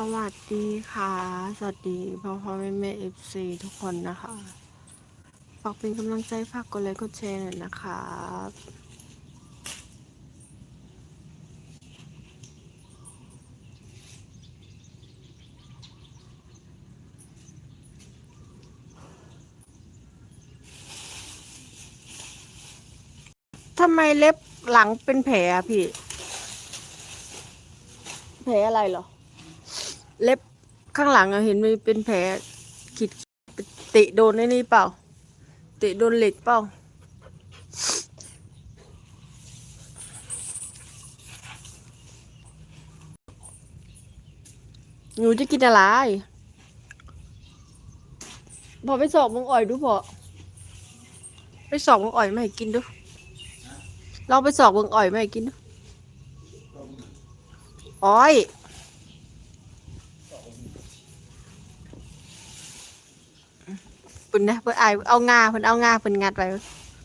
สวัสดีค่ะ สวัสดีพ่อพ่อแม่แม่เอฟซีทุกคนนะคะฝากเป็นกำลังใจฝากกดไลค์กดแชร์หน่อยนะครับทำไมเล็บหลังเป็นแผลอะพี่ แผลอะไรเหรอ เล็บข้างหลังอะเห็นมีเป็นแผลขีดเตะโดนไอ้นี่เปล่า เตะโดนเหล็กเปล่า หนูจะกินอะไร พอไปสอบมึงอ่อยดูพอไปสอบมึงอ่อยไมาให้กินดูลองไปสอบมึงอ่อยไมาให้กินดูอ้อย ปุ่นนะเพื่นไอายเอางาเพิ่นเอางาเพิ่นงัดไว้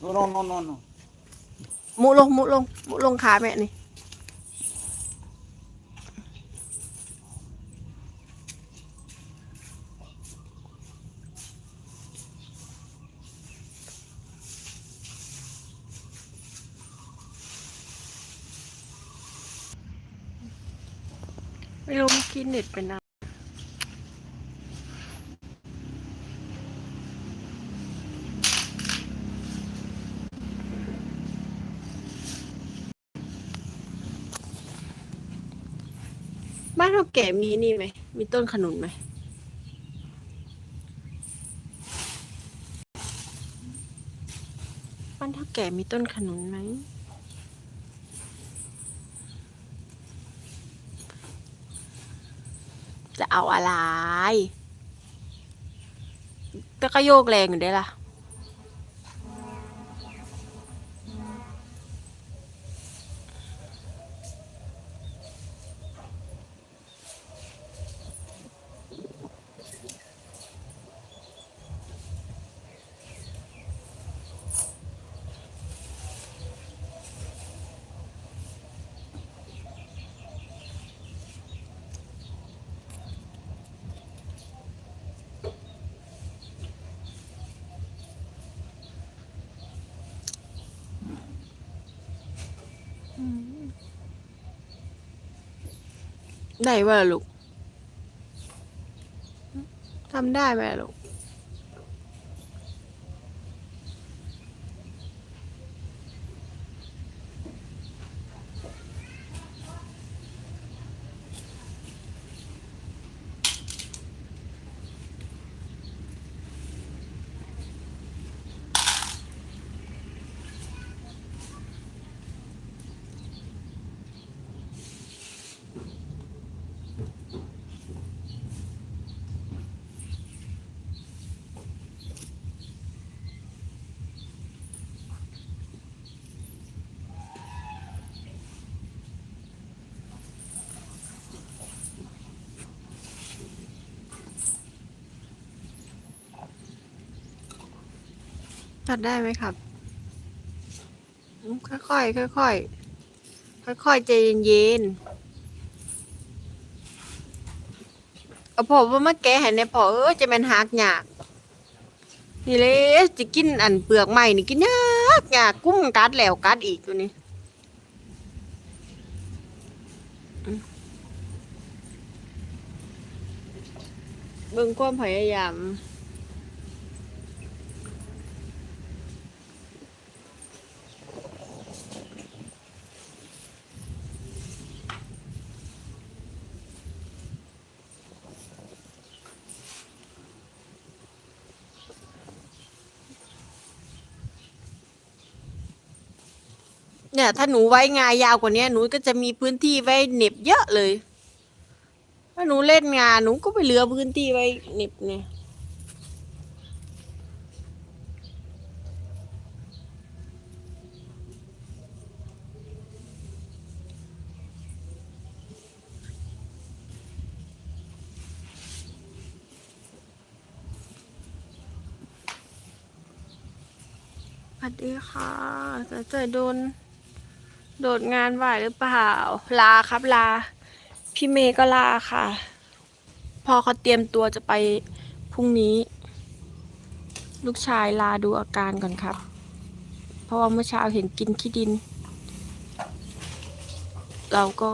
No, no, no, no, no. มุลงมุลงมุลงขาแม่นี่ไม่รู้เมื่อกี้เน็ตเป็นอะไรบ้านเรา แก่มีนี่ไหม มีต้นขนุนไหม บ้านเท่าแก่มีต้นขนุนไหม จะเอาอะไร แต่ก็โยกแรงอยู่ได้ล่ะ ได้ว่าลูกทำได้ไหมลูก ตัดได้ไหมครับอืมค่อยๆค่อยๆค่อยๆใจเย็นๆเอาพอว่ามาแกะให้ในพอเออจะแมันหักหยากนี่เลยจะกินอันเปลือกใหม่นี่กินยากยากกุ้งกัดแล้วกัดอีกตัวนี้เบิ่งความพยายาม ถ้าหนูไว้งายาวกว่านี้หนูก็จะมีพื้นที่ไว้เหน็บเยอะเลย ถ้าหนูเล่นงานหนูก็ไปเหลือพื้นที่ไว้เหน็บเนี่ยสวัสดีค่ะจะจะโดน โดดงานไหวหรือเปล่า ลาครับลา พี่เมย์ก็ลาค่ะ พอเขาเตรียมตัวจะไปพรุ่งนี้ ลูกชายลาดูอาการก่อนครับ เพราะว่าเมื่อเช้าเห็นกินขี้ดิน เราก็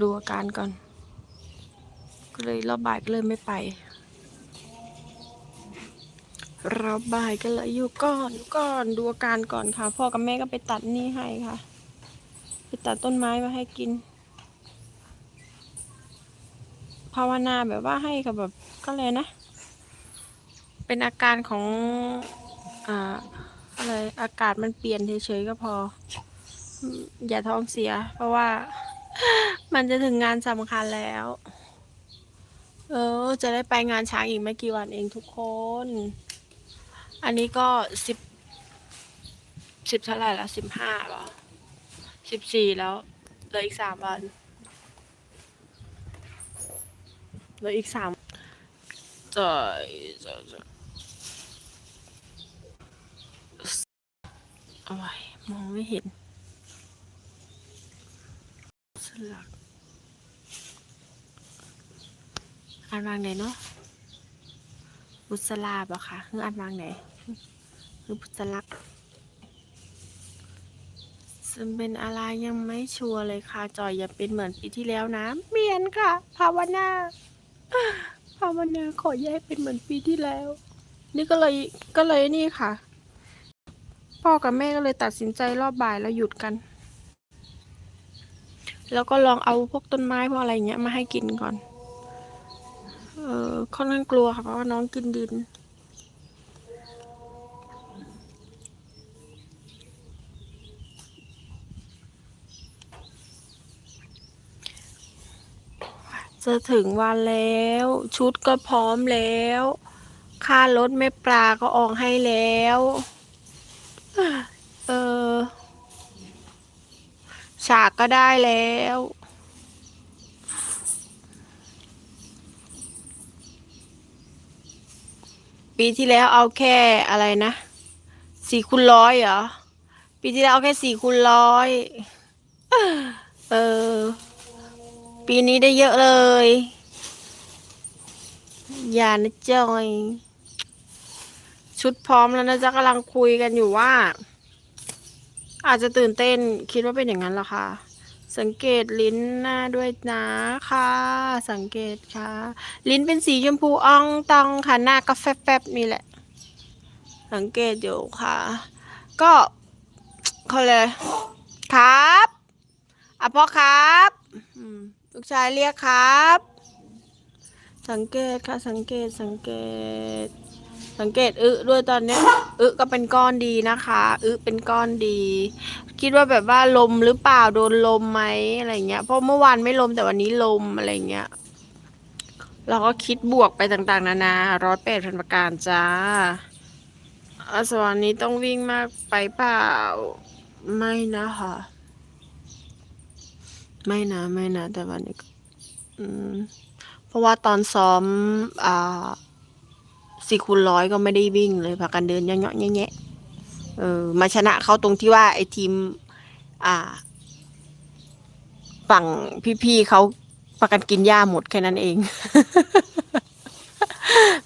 ดูอาการก่อน ก็เลยรอบบ่ายก็เลยไม่ไป รอบบ่ายก็เลยอยู่ก่อนอยู่ก่อนดูอาการก่อนค่ะ พ่อกับแม่ก็ไปตัดนี่ให้ค่ะ ไปตัดต้นไม้มาให้กิน ภาวนาแบบว่าให้กับแบบก็เลยนะ เป็นอาการของอ่าอะไรอากาศมันเปลี่ยนเฉยๆก็พออืมอย่าท้องเสีย เพราะว่า มันจะถึงงานสำคัญแล้ว เออ จะได้ไปงานช้างอีกไม่กี่วันเองทุกคน อันนี้ก็สิบสิบเท่าไหร่ละสิบห้าหรอสิบสี่แล้วเหลืออีกสามวันเหลืออีกสามจะจะจะเอาไว้มองไม่เห็นสลักอ่านวางไหนเนาะ บุษลาบอะค่ะคืออ่านวางไหนคือบุษลักซึ่งเป็นอะไรยังไม่ชัวร์เลยค่ะ จอยอย่าเป็นเหมือนปีที่แล้วนะเมียนค่ะ ภาวนาภาวนาขอแยกเป็นเหมือนปีที่แล้ว นี่ก็เลยก็เลยนี่ค่ะ พ่อกับแม่ก็เลยตัดสินใจรอบบ่ายแล้วหยุดกัน แล้วก็ลองเอาพวกต้นไม้พวกอะไรเงี้ยมาให้กินก่อน เออค่อนข้างกลัวค่ะเพราะว่าน้องกินดิน จะถึงวันแล้ว ชุดก็พร้อมแล้ว ค่ารถแม่ปลาก็ออกให้แล้ว เออฉากก็ได้แล้ว ปีที่แล้วเอาแค่อะไรนะสี่คูณร้อยเหรอ ปีที่แล้วเอาแค่สี่คูณร้อยเออ ปีนี้ได้เยอะเลย อย่านะจอย ชุดพร้อมแล้วนะจ๊ะกำลังคุยกันอยู่ว่า อาจจะตื่นเต้นคิดว่าเป็นอย่างนั้นหรอคะ สังเกตลิ้นหน้าด้วยนะค่ะ สังเกตค่ะ ลิ้นเป็นสีชมพูอ่องตองค่ะ หน้าก็แฟบๆนี่แหละ สังเกตอยู่ค่ะ ก็เขาเลย ครับอะพ่อครับลูกชายเรียกครับ สังเกตค่ะ สังเกตสังเกต สังเกตอึด้วยตอนเนี้ยอึก็เป็นก้อนดีนะคะอึเป็นก้อนดี คิดว่าแบบว่าลมหรือเปล่าโดนลมไหมอะไรเงี้ยเพราะเมื่อวานไม่ลมแต่วันนี้ลมอะไรเงี้ยเราก็คิดบวกไปต่างๆ นานาร้อยแปดพันประการจ้าอาสวรรค์นี้ต้องวิ่งมากไปเปล่า ไม่นะคะ ไม่นะ ไม่นะ แต่วันนี้อืมเพราะว่าตอนซ้อมอ่าสี่คูณร้อยก็ไม่ได้วิ่งเลยพากันเดินเยาะๆแยะ เออมาชนะเขาตรงที่ว่าไอ้ทีม อ่า ฝั่งพี่ๆเขาพากันกินหญ้าหมดแค่นั้นเอง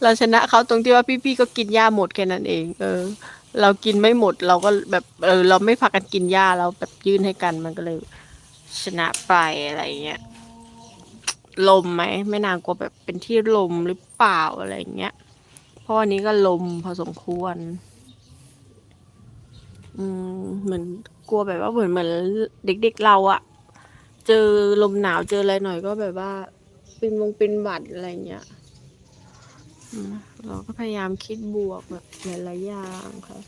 เราชนะเขาตรงที่ว่าพี่ๆก็กินหญ้าหมดแค่นั้นเอง เออ เรากินไม่หมด เราก็แบบเออ เราไม่พากันกินหญ้าเราแบบยื่นให้กันมันก็เลย ชนะไปอะไรเงี้ยลมไหมไม่นางกลัวแบบเป็นที่ลมหรือเปล่าอะไรเงี้ยเพราะวันนี้ก็ลมพอสมควร อืมเหมือนกลัวแบบว่าเหมือนเหมือนเด็ก ๆเราอะเจอลมหนาวเจออะไรหน่อยก็แบบว่า เป็นวงเป็นหวัดอะไรเงี้ยเราก็พยายามคิดบวกแบบหลายๆอย่างค่ะ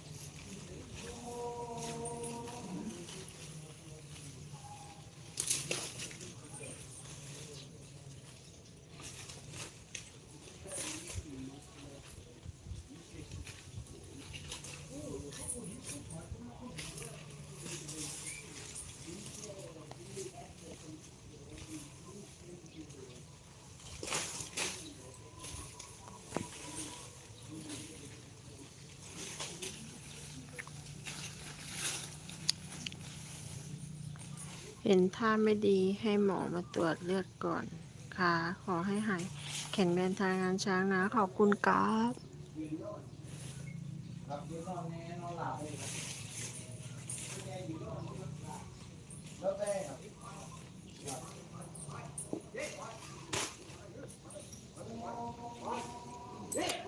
เห็นท่าไม่ดีให้หมอมาตรวจเลือดก่อนค่ะ ขอให้หายแข็งแรงทางงานช้างนะ ขอบคุณครับ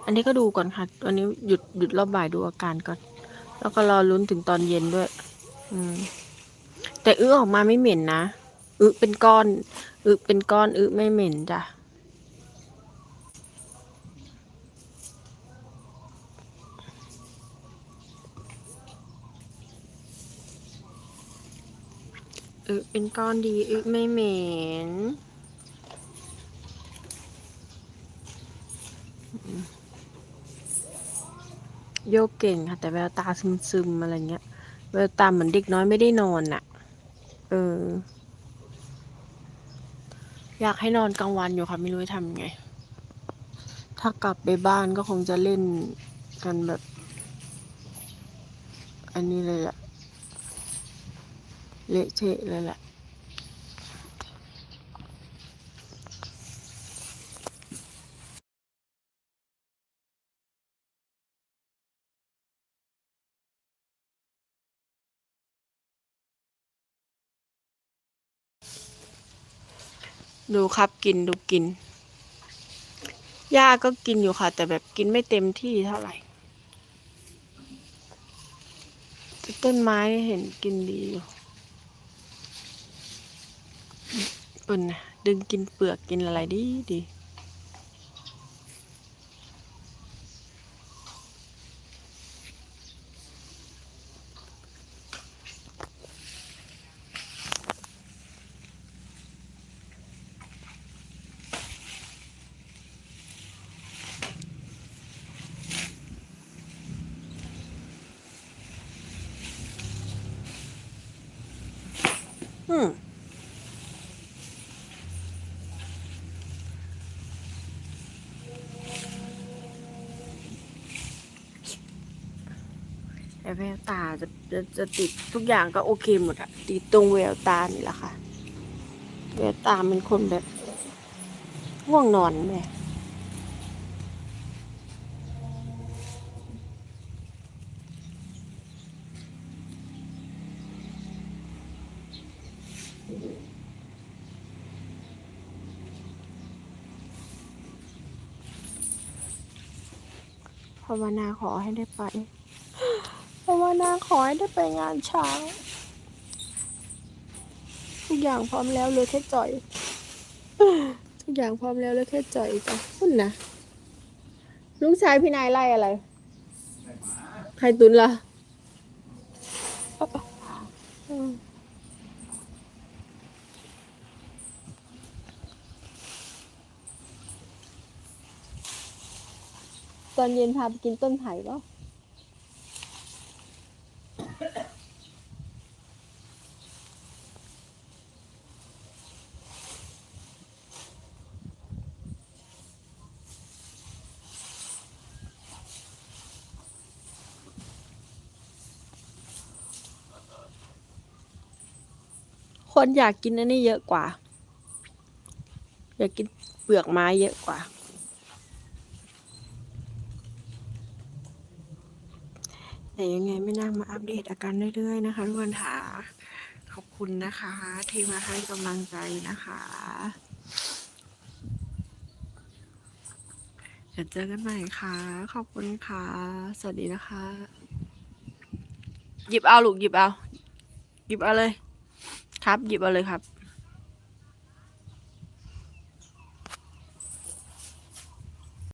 อันนี้ก็ดูก่อนค่ะ วันนี้หยุดหยุดรอบบ่ายดูอาการก่อน แล้วก็รอลุ้นถึงตอนเย็นด้วย อืม แต่อื้อออกมาไม่เหม็นนะอึเป็นก้อนอึเป็นก้อนอึไม่เหม็นจ้ะอึเป็นก้อนดีอึไม่เหม็นโยกเก่งค่ะ แต่แววตาซึมๆอะไรเงี้ยแววตาเหมือนเด็กน้อยไม่ได้นอนน่ะ เออ อยากให้นอนกลางวันอยู่ค่ะไม่รู้จะทำไง ถ้ากลับไปบ้านก็คงจะเล่นกันแบบ อันนี้เลยแหละเละเทะเลยแหละ ดูครับกินดูกินหญ้าก็กินอยู่ค่ะ แต่แบบกินไม่เต็มที่เท่าไหร่ต้นไม้เห็นกินดีอยู่ปุ่นนะดึงกินเปลือกกินอะไรดีดี แต่แววตาจะจะจะติดทุกอย่างก็โอเคหมดอะติดตรงแววตานี่แหละค่ะแววตาเป็นคนแบบง่วงนอนแม่าวนาขอให้ได้ไปภาวนาขอให้ได้ไปงานช้างทุกอย่างพร้อมแล้วเลยแค่จ่อยทุกอย่างพร้อมแล้วเลยแค่จ่อยจ้ะพุ่นนะลุงชายพี่นายไล่อะไรใครตุนล่ะอืม ตอนเย็นพาไปกินต้นไผ่ปะคนอยากกินอันนี้เยอะกว่า อยากกินเปลือกไม้เยอะกว่า แต่ยังไงไม่นั่งมาอัปเดตอาการเรื่อยๆนะคะทุกคนค่ะขอบคุณนะคะ ที่มาให้กำลังใจนะคะเดี๋ยวเจอกันใหม่ค่ะ ขอบคุณค่ะ สวัสดีนะคะ หยิบเอาลูกหยิบเอา หยิบเอาเลย ครับ หยิบเอาเลยครับ